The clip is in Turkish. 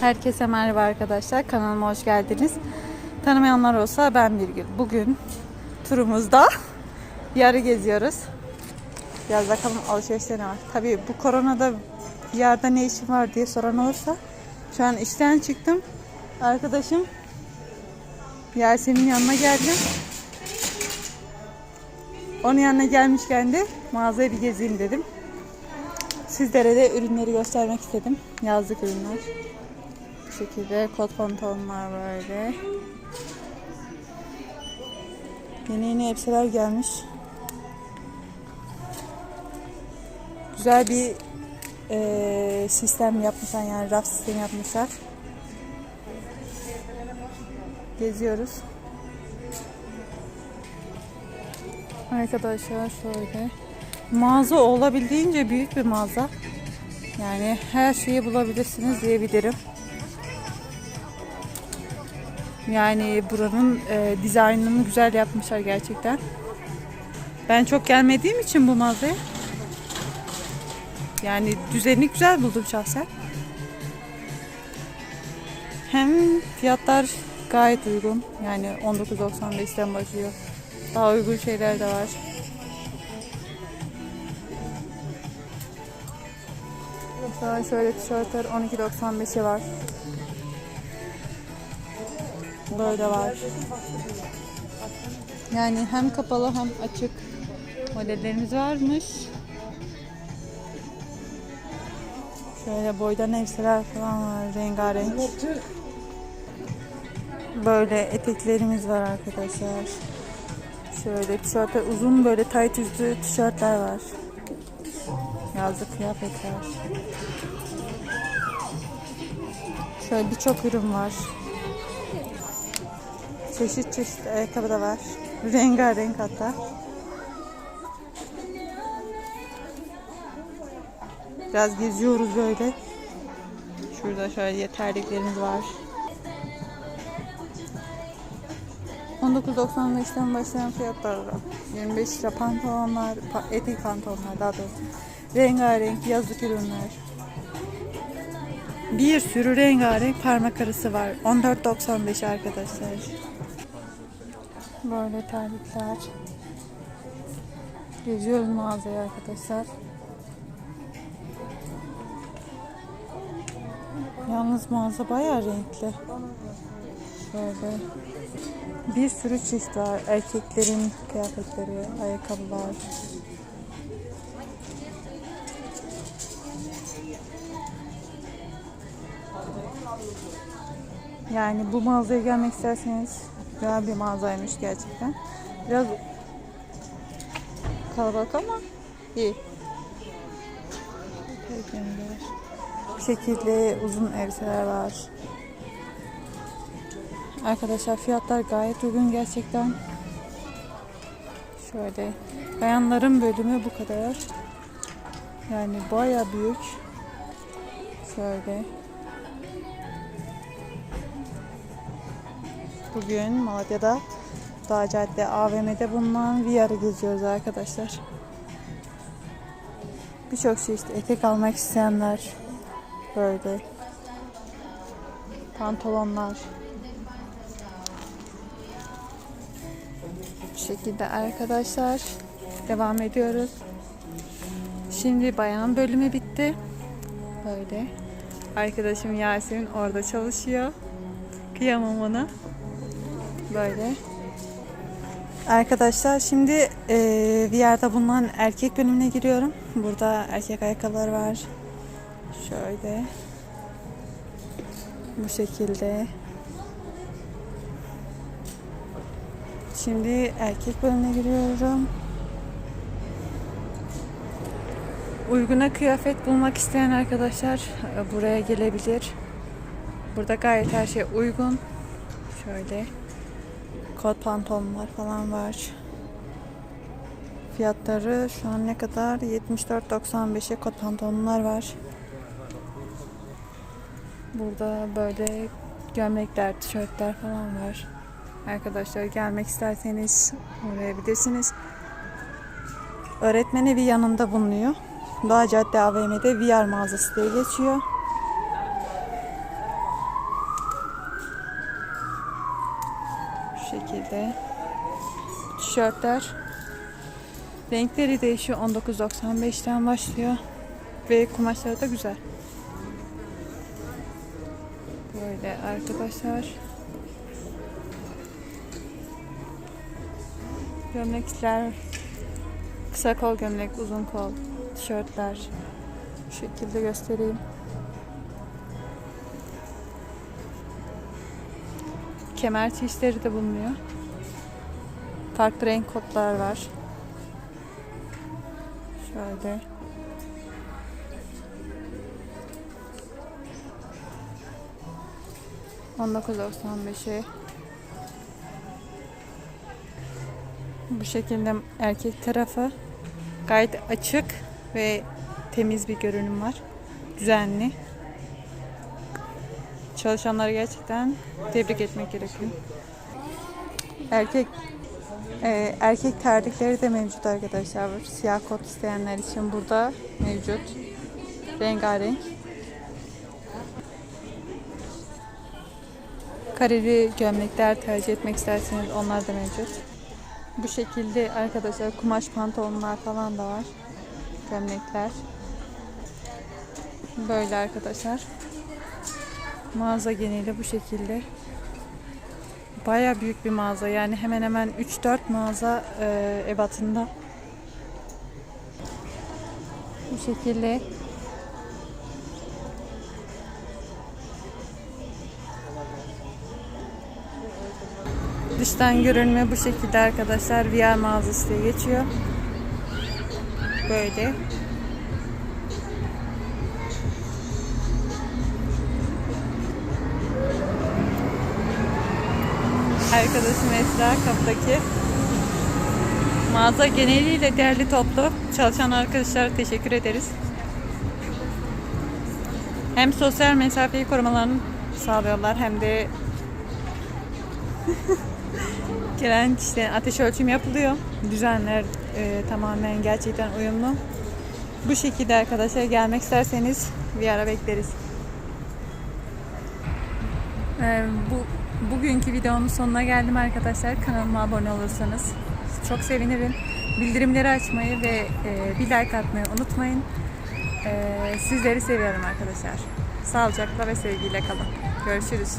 Herkese merhaba arkadaşlar. Kanalıma hoş geldiniz. Tanımayanlar olsa ben Birgül. Bugün turumuzda yarı geziyoruz. Biraz bakalım alışverişte ne var. Tabii bu koronada yarda ne işim var diye soran olursa şu an işten çıktım. Arkadaşım Yasemin yanına geldim. Onun yanına gelmişken de mağazaya bir gezeyim dedim. Sizlere de ürünleri göstermek istedim. Yazlık ürünler. Şekilde kot pantolonlar böyle. Yeni yeni elbiseler gelmiş. Güzel bir eee, sistem yapmışlar yani raf sistemi yapmışlar. Geziyoruz. Arkadaşlar şöyle. Mağaza olabildiğince büyük bir mağaza. Yani her şeyi bulabilirsiniz diyebilirim. Yani buranın e, dizaynını güzel yapmışlar gerçekten. Ben çok gelmediğim için bu mağazaya yani düzenini güzel buldum şahsen. Hem fiyatlar gayet uygun. Yani 19.95'ten başlıyor. Daha uygun şeyler de var. Mesela şöyle tişörtler 12.95'e var. Böyle var. Yani hem kapalı hem açık modellerimiz varmış. Şöyle boydan elbiseler falan var rengarenk. Böyle eteklerimiz var arkadaşlar. Şöyle tişörtler uzun böyle tight üstü tişörtler var. Yazlık kıyafetler. Şöyle birçok ürün var. Çeşit çeşit ayakkabı da var. Rengarenk hatta. Biraz geziyoruz böyle. Şurada şöyle terliklerimiz var. 19.95'ten başlayan fiyatlar var. 25 lira pantolonlar, pa- etek pantolonlar daha doğrusu. Rengarenk yazlık ürünler. Bir sürü rengarenk parmak arası var. 14.95 arkadaşlar. Böyle terlikler. Geziyoruz mağazayı arkadaşlar. Yalnız mağaza bayağı renkli. Şöyle. Bir sürü çeşit var. Erkeklerin kıyafetleri, ayakkabılar. Yani bu mağazaya gelmek isterseniz güzel bir mağazaymış gerçekten. Biraz kalabalık ama iyi. Pekenler. Bu şekilde uzun elbiseler var. Arkadaşlar fiyatlar gayet uygun gerçekten. Şöyle bayanların bölümü bu kadar. Yani baya büyük. Şöyle. Bugün Malatya'da Dağ Cadde AVM'de bulunan VR'ı geziyoruz arkadaşlar. Birçok şey işte etek almak isteyenler böyle pantolonlar Bu şekilde arkadaşlar devam ediyoruz. Şimdi bayan bölümü bitti. Böyle. Arkadaşım Yasemin orada çalışıyor. Kıyamam ona. Böyle. Arkadaşlar şimdi eee bir yerde bulunan erkek bölümüne giriyorum. Burada erkek ayakkabıları var. Şöyle. Bu şekilde. Şimdi erkek bölümüne giriyorum. Uyguna kıyafet bulmak isteyen arkadaşlar e, buraya gelebilir. Burada gayet her şey uygun. Şöyle kot pantolonlar falan var. Fiyatları şu an ne kadar? 74.95'e kot pantolonlar var. Burada böyle gömlekler, tişörtler falan var. Arkadaşlar gelmek isterseniz uğrayabilirsiniz. Öğretmen evi yanında bulunuyor. Doğa Cadde AVM'de VR mağazası diye geçiyor. Bu şekilde. Tişörtler. Renkleri değişiyor. 19.95'ten başlıyor. Ve kumaşları da güzel. Böyle arkadaşlar. Gömlekler. Kısa kol gömlek, uzun kol, tişörtler. Bu şekilde göstereyim. Kemer çeşitleri de bulunuyor. Farklı renk kodlar var. Şöyle. ...19.95'e... Bu şekilde erkek tarafı... ...gayet açık ve temiz bir görünüm var. Düzenli. Çalışanları gerçekten tebrik etmek gerekiyor. Erkek e, erkek terlikleri de mevcut arkadaşlar. Siyah kot isteyenler için burada mevcut. Rengarenk. Kareli gömlekler tercih etmek isterseniz onlar da mevcut. Bu şekilde arkadaşlar kumaş pantolonlar falan da var. Gömlekler. Böyle arkadaşlar. Mağaza geneli bu şekilde. Baya büyük bir mağaza. Yani hemen hemen 3-4 mağaza e, ebatında. Bu şekilde. Dıştan görünme bu şekilde arkadaşlar. VR mağazası diye geçiyor. Böyle. Arkadaşım Esra kapıdaki. Mağaza geneliyle değerli toplu. Çalışan arkadaşlara teşekkür ederiz. Hem sosyal mesafeyi korumalarını sağlıyorlar hem de gelen kişilerin ateş ölçüm yapılıyor. Düzenler e, tamamen gerçekten uyumlu. Bu şekilde arkadaşlar gelmek isterseniz bir ara bekleriz. Ee, bu bugünkü videonun sonuna geldim arkadaşlar. Kanalıma abone olursanız çok sevinirim. Bildirimleri açmayı ve e, bir like atmayı unutmayın. E, sizleri seviyorum arkadaşlar. Sağlıcakla ve sevgiyle kalın. Görüşürüz.